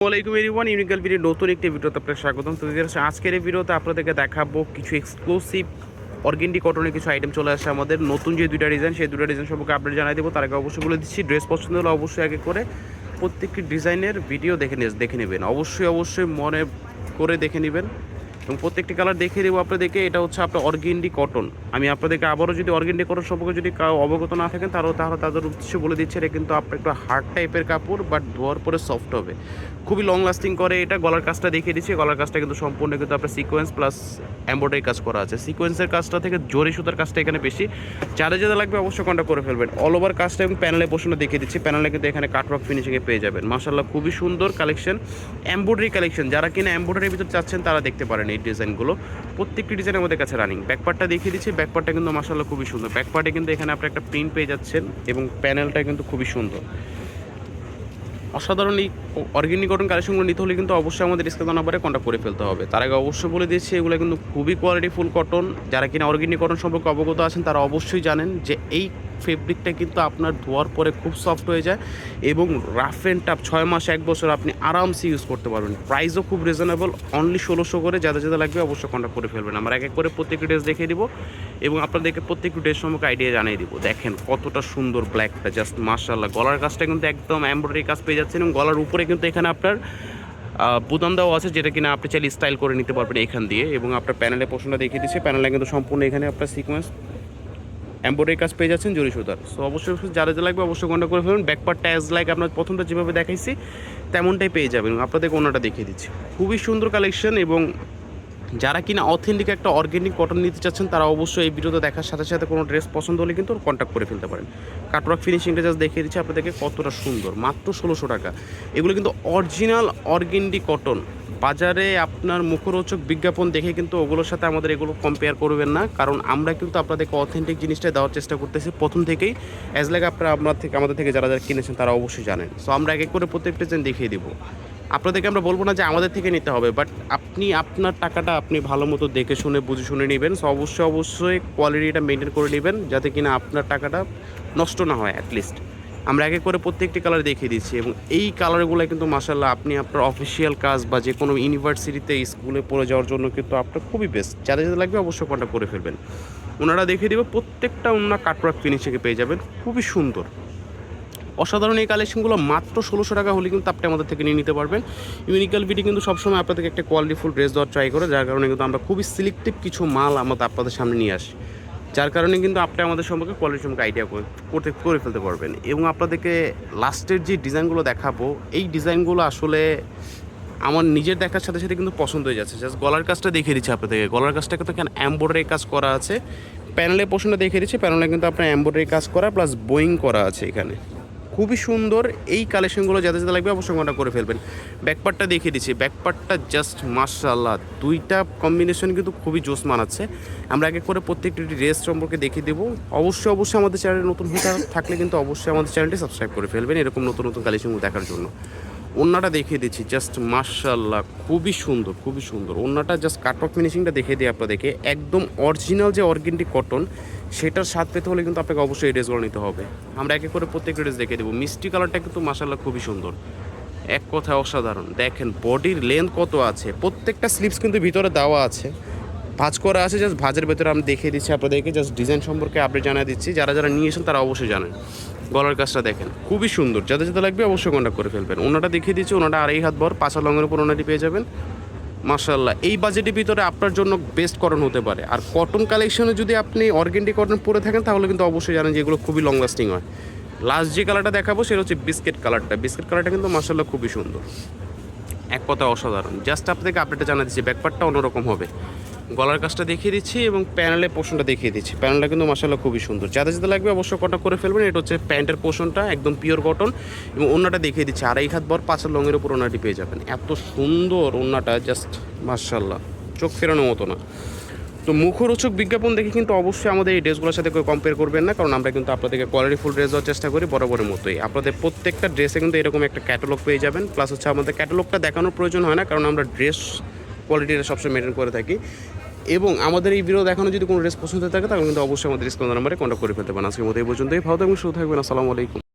আসসালামাইকুম এরিওয়ান ইউনিক্যাল ভিডিও নতুন একটি ভিডিওতে আপনার স্বাগতম। তো আজকের এই ভিডিওতে আপনাদেরকে দেখাবো কিছু এক্সক্লুসিভ অর্গেন্ডি কটনের কিছু আইটেম চলে আসে আমাদের। নতুন যে দুইটা ডিজাইন সেই দুইটা ডিজাইন সম্পর্কে আপডেট জানাই দেবো। তার আগে অবশ্যই বলে দিচ্ছি ড্রেস পছন্দ হলে অবশ্যই আগে করে প্রত্যেকটি ডিজাইনের ভিডিও দেখে দেখে নেবেন। অবশ্যই অবশ্যই মনে করে দেখে নেবেন। এবং প্রত্যেকটি কালার দেখিয়ে দেবো আপনাদেরকে। এটা হচ্ছে আপনার অর্গেন্ডি কটন আমি আপনাদেরকে আবারও যদি অর্গেন্ডি কটন সম্পর্কে যদি অবগত না থাকেন, তাহলে তাহলে তাদের উদ্দেশ্যে বলে দিচ্ছে, এটা কিন্তু আপনার একটু হার্ড টাইপের কাপড় বাট ধোয়ার পরে সফট হবে। খুবই লং লাস্টিং করে এটা, গলার কাজটা দেখিয়ে দিচ্ছি। গলার কাজটা কিন্তু সম্পূর্ণ কিন্তু আপনার সিকোয়েন্স প্লাস এম্ব্রয়ডারি কাজ করা আছে। সিকোয়েন্সের কাজটা থেকে জরি সুতার কাজটা এখানে বেশি। যারা যারা লাগবে অবশ্যই কন্ট্যাক্ট করে ফেলবেন। অল ওভার কাজটা এবং প্যানেলে পোষণটা দেখিয়ে দিচ্ছি। প্যানেলে কিন্তু এখানে কাটওয়ার্ক ফিনিশিংয়ে পেয়ে যাবেন। মাসাল্লাহ খুবই সুন্দর কালেকশন এম্ব্রয়ডারি কালেকশন যারা কিনা এম্ব্রয়ডারির ভিতর চাচ্ছেন, তারা দেখতে পারেন। এই ডিজাইনগুলো। প্রত্যেকটি ডিজাইন আমাদের কাছে রানিং ব্যাকপার্টটা দেখিয়ে দিচ্ছি। ব্যাকপার্টটা কিন্তু মাসাল্লাহ খুবই সুন্দর। ব্যাকপার্টে কিন্তু এখানে আপনি একটা প্রিন্ট পেয়ে যাচ্ছেন এবং প্যানেলটা কিন্তু খুবই সুন্দর। অসাধারণ এই অর্গ্যানিক কটন কালেকশনগুলো নিতে হলে কিন্তু অবশ্যই আমাদের স্ক্রিন নাম্বারে কন্ট্যাক্ট করে ফেলতে হবে। তার আগে অবশ্যই বলে দিয়েছি, এগুলো কিন্তু খুবই কোয়ালিটি ফুল কটন যারা কিনা অর্গ্যানিক কটন সম্পর্কে অবগত আছেন, তারা অবশ্যই জানেন যে এই ফেব্রিকটা কিন্তু আপনার ধোয়ার পরে খুব সফট হয়ে যায় এবং রাফ অ্যান্ড টাফ ছয় মাস, এক বছর আপনি আরামসে ইউজ করতে পারবেন। প্রাইসও খুব রিজনেবল অনলি ষোলোশো করে যাদের যাদের লাগবে অবশ্যই কন্ট্যাক্ট করে ফেলবেন। আমরা এক এক করে প্রত্যেকটি ড্রেস দেখিয়ে দিব এবং আপনাদেরকে প্রত্যেকটি ড্রেস সম্পর্কে আইডিয়া জানিয়ে দিব। দেখেন কতটা সুন্দর ব্ল্যাকটা জাস্ট মার্শাল্লাহ গলার কাজটা কিন্তু একদম এমব্রয়ডারি কাজ পেয়ে যাচ্ছেন এবং গলার উপরে কিন্তু এখানে আপনার বুদাম দেওয়া আছে যেটা কিনা আপনি চাইলে স্টাইল করে নিতে পারবেন এখান দিয়ে এবং আপনার প্যানেলে পোষণটা দেখিয়ে দিচ্ছে। প্যানেলে কিন্তু সম্পূর্ণ এখানে আপনার সিকোয়েন্স এম্ব্রয়ডারি কাজ পেয়ে যাচ্ছেন জরি সুতার। সো অবশ্যই যারা যা লাগবে অবশ্যই কন্ট্যাক্ট করে ফেলবেন ব্যাক পার্টটা অ্যাজ লাইক আপনার প্রথমটা যেভাবে দেখাইছি, তেমনটাই পেয়ে যাবেন। আপনাদেরকে অন্যটা দেখিয়ে দিচ্ছি। খুবই সুন্দর কালেকশন এবং যারা কিনা অথেন্টিক একটা অর্গ্যানিক কটন নিতে চাচ্ছেন, তারা অবশ্যই এই ভিডিওতে দেখার সাথে সাথে কোনো ড্রেস পছন্দ হলে কিন্তু কন্ট্যাক্ট করে ফেলতে পারেন। কাটওয়ার্ক ফিনিশিংটা জাস্ট দেখিয়ে দিচ্ছি আপনাদেরকে কতটা সুন্দর। মাত্র ষোলোশো টাকা। এগুলো কিন্তু অরিজিনাল অর্গেন্ডি কটন বাজারে আপনার মুখরোচক বিজ্ঞাপন দেখে কিন্তু ওগুলোর সাথে আমাদের এগুলো কম্পেয়ার করবেন না। কারণ আমরা কিন্তু আপনাদেরকে অথেন্টিক জিনিসটা দেওয়ার চেষ্টা করতেছি। প্রথম থেকেই অ্যাজ লাইক আপনারা আপনার থেকে, আমাদের থেকে যারা যারা কিনেছেন, তারা অবশ্যই জানেন। সো আমরা এক এক করে প্রত্যেকটা যেন দেখিয়ে দিব। আপনাদেরকে আমরা বলব না যে আমাদের থেকে নিতে হবে বাট আপনি আপনার টাকাটা আপনি ভালো মতো দেখে শুনে, বুঝে শুনে নেবেন। সো অবশ্যই অবশ্যই কোয়ালিটিটা মেনটেন করে নেবেন, যাতে কিনা আপনার টাকাটা নষ্ট না হয় অ্যাটলিস্ট আমরা এক এক করে প্রত্যেকটি কালার দেখিয়ে দিচ্ছি এবং এই কালারগুলো কিন্তু মাসাল্লাহ আপনি আপনার অফিসিয়াল কাজ বা যে কোনো ইউনিভার্সিটিতে স্কুলে পড়ে যাওয়ার জন্য কিন্তু আপনার খুবই বেস্ট যাদের যাদের লাগবে অবশ্যই কন্ট্যাক্ট করে ফেলবেন। ওনারা দেখিয়ে দেবে প্রত্যেকটা ওনার কাটওয়ার্ক ফিনিশিংয়ে পেয়ে যাবেন। খুবই সুন্দর। অসাধারণ এই কালেকশনগুলো মাত্র ষোলোশো টাকা হলে কিন্তু আপনি আমাদের থেকে নিয়ে নিতে পারবেন। ইউনিক্যাল ভিডি কিন্তু সবসময় আপনাদেরকে একটা কোয়ালিটিফুল ড্রেস দেওয়ার ট্রাই করে, যার কারণে কিন্তু আমরা খুবই সিলেক্টিভ কিছু মাল আমাদের আপনাদের সামনে নিয়ে আসি। যার কারণে কিন্তু আপনি আমাদের সম্পর্কে কোয়ালিটি সম্পর্কে আইডিয়া করতে করে ফেলতে পারবেন। এবং আপনাদেরকে লাস্টের যে ডিজাইনগুলো দেখাবো, এই ডিজাইনগুলো আসলে আমার নিজের দেখার সাথে সাথে কিন্তু পছন্দ হয়ে যাচ্ছে। জাস্ট গলার কাজটা দেখিয়ে দিচ্ছে আপনাদেরকে। গলার কাজটা তো কেন এম্ব্রয়ডারি কাজ করা আছে। প্যানেলের পোশনটা দেখিয়ে দিচ্ছে। প্যানেলে কিন্তু আপনার এম্ব্রয়ডারি কাজ করা প্লাস বোয়িং করা আছে এখানে। খুবই সুন্দর এই কালেকশনগুলো যাতে যাতে লাগবে অবশ্যই কন্ট্যাক্ট করে ফেলবেন। ব্যাকপার্টটা দেখিয়ে দিচ্ছি। ব্যাকপার্টটা জাস্ট মার্শাল্লাহ দুইটা কম্বিনেশন কিন্তু খুবই জোস মানাচ্ছে। আমরা এক করে প্রত্যেকটি ড্রেস সম্পর্কে দেখিয়ে দেবো। অবশ্যই অবশ্যই আমাদের চ্যানেলে নতুন হয়ে থাকলে কিন্তু অবশ্যই আমাদের চ্যানেলটি সাবস্ক্রাইব করে ফেলবেন এরকম নতুন নতুন কালেকশনগুলো দেখার জন্য। ওন্নাটা দেখিয়ে দিচ্ছি। জাস্ট মার্শাল্লাহ খুবই সুন্দর খুবই সুন্দর। ওন্নাটা জাস্ট কাট অফ ফিনিশিংটা দেখিয়ে দিই আপনাদেরকে। একদম অরিজিনাল যে অর্গেন্টিক কটন সেটার স্বাদ পেতে হলে কিন্তু আপনাকে অবশ্যই ড্রেসগুলো নিতে হবে। আমরা এক করে প্রত্যেকটা ড্রেস দেখে দেবো। মিষ্টি কালারটা কিন্তু মার্শাল্লাহ খুবই সুন্দর। এক কথায় অসাধারণ। দেখেন, বডির লেন্থ কত আছে? প্রত্যেকটা স্লিপস কিন্তু ভিতরে দেওয়া আছে। ভাজ করা আছে জাস্ট ভাজের ভেতরে আমি দেখিয়ে দিচ্ছি আপনাদেরকে জাস্ট ডিজাইন সম্পর্কে আপডেট জানিয়ে দিচ্ছি। যারা যারা নিয়েছেন তারা অবশ্যই জানেন। গলার কাজটা দেখেন, খুবই সুন্দর। যাদের যাদের লাগবে অবশ্যই কন্ট্যাক্ট করে ফেলবেন। ওনাটা দেখিয়ে দিচ্ছি, ওনাটা আড়াই হাত ভর পাঁচা লঙের উপর ওনাটি পেয়ে যাবেন। মার্শাল্লাহ এই বাজেটের ভিতরে আপনার জন্য বেস্ট কটন হতে পারে। আর কটন কালেকশনে যদি আপনি অর্গেন্ডি কটন পরে থাকেন, তাহলে কিন্তু অবশ্যই জানেন যে এগুলো খুবই লং লাস্টিং হয়। লাস্ট যে কালারটা দেখাবো, সেটা হচ্ছে বিস্কিট কালারটা বিস্কিট কালারটা কিন্তু মার্শাল্লাহ খুবই সুন্দর। এক কথা অসাধারণ। জাস্ট আপনাকে আপডেটটা জানা দিচ্ছি ব্যাকপারটা অন্যরকম হবে। গলার কাজটা দেখিয়ে দিচ্ছি এবং প্যানেলের পোর্শনটা দেখিয়ে দিচ্ছি। প্যানেলটা কিন্তু মাসাল্লাহ খুবই সুন্দর। যাদের যাদের লাগবে অবশ্যই কটা করে ফেলবেন। এটা হচ্ছে প্যান্টের পোর্শনটা একদম পিওর কটন এবং ওনাটা দেখিয়ে দিচ্ছি। আড়াই হাত বর পাঁচের লঙের উপর ওনাটি পেয়ে যাবেন। এত সুন্দর ওনাটা জাস্ট মার্শাল্লাহ চোখ ফেরানোর মতো না। তো মুখরোচক বিজ্ঞাপন দেখে কিন্তু অবশ্যই আমাদের এই ড্রেসগুলোর সাথে কেউ কম্পেয়ার করবেন না। কারণ আমরা কিন্তু আপনাদেরকে কোয়ালিটিফুল ড্রেস দেওয়ার চেষ্টা করি বরাবরের মতোই। আপনাদের প্রত্যেকটা ড্রেসে কিন্তু এরকম একটা ক্যাটালগ পেয়ে যাবেন। প্লাস হচ্ছে আমাদের ক্যাটালগটা দেখানোর প্রয়োজন হয় না। কারণ আমরা ড্রেস কোয়ালিটিটা সবসময় মেনটেন করে থাকি। এবং আমাদের এই বিরোধ দেখানো যদি কোনো ড্রেস পছন্দ থাকে, তাহলে কিন্তু অবশ্যই আমাদের স্কুল নাম্বারে কন্ট্যাক্ট করে ফেলতে পারেন। আজকের মতো এই পর্যন্তই। ভালো থাকবেন শুধু থাকবেন। আসসালামু আলাইকুম।